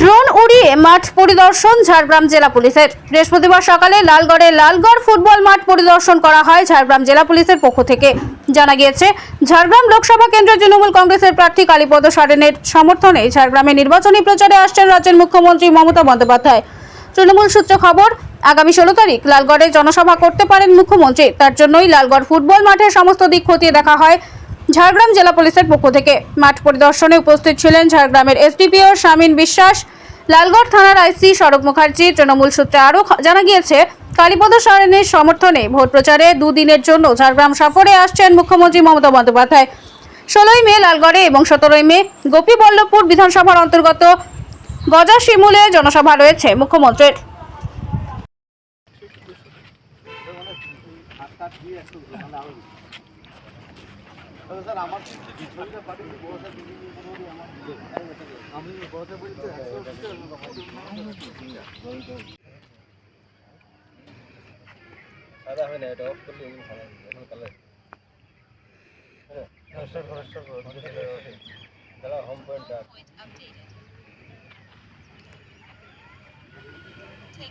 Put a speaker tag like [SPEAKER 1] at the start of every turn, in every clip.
[SPEAKER 1] Drone উড়িয়ে মাঠ পরিদর্শন ঝাড়গ্রাম জেলা পুলিশের। বৃহস্পতিবার সকালে লালগড়ে লালগড় ফুটবল মাঠ পরিদর্শন করা হয় ঝাড়গ্রাম জেলা পুলিশের পক্ষ থেকে। জানা গিয়েছে, ঝাড়গ্রাম লোকসভা কেন্দ্রের তৃণমূল কংগ্রেসের প্রার্থী কালীপদ সারেনের সমর্থনে ঝাড়গ্রামে নির্বাচনী প্রচারে আসছেন রাজ্যের মুখ্যমন্ত্রী মমতা বন্দ্যোপাধ্যায়। তৃণমূল সূত্রে খবর, আগামী ষোলো তারিখ লালগড়ে জনসভা করতে পারেন মুখ্যমন্ত্রী। তার জন্যই লালগড় ফুটবল মাঠের সমস্ত দিক খতিয়ে দেখা হয় ঝাড়গ্রাম জেলা পুলিশের পক্ষ থেকে মাঠ পরিদর্শনে উপস্থিত ছিলেন ঝাড়গ্রামের এসডিপিও শামীন বিশ্বাস। লালগড় থানার আইসি সড়ক মুখার্জি, তৃণমূল সূত্রে আরও জানা গিয়েছে, কালীপদ সরেনের সমর্থনে ভোট প্রচারে দুদিনের জন্য ঝাড়গ্রাম সফরে আসছেন মুখ্যমন্ত্রী মমতা বন্দ্যোপাধ্যায়। ষোলোই মে লালগড়ে এবং সতেরোই মে গোপীবল্লভপুর বিধানসভার অন্তর্গত গজা শিমুলে জনসভা রয়েছে মুখ্যমন্ত্রীর।
[SPEAKER 2] স্যার আমার ছবিটা পাঠিয়ে বড় স্যার আমি বড় স্যার বলছি সাদা হয় না এটা অফ করলে এগুলো ভালো এখন কালার হ্যাঁ স্টার্ট হোম পয়েন্ট ডাক এই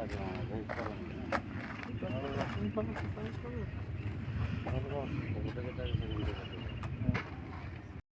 [SPEAKER 2] Thank you.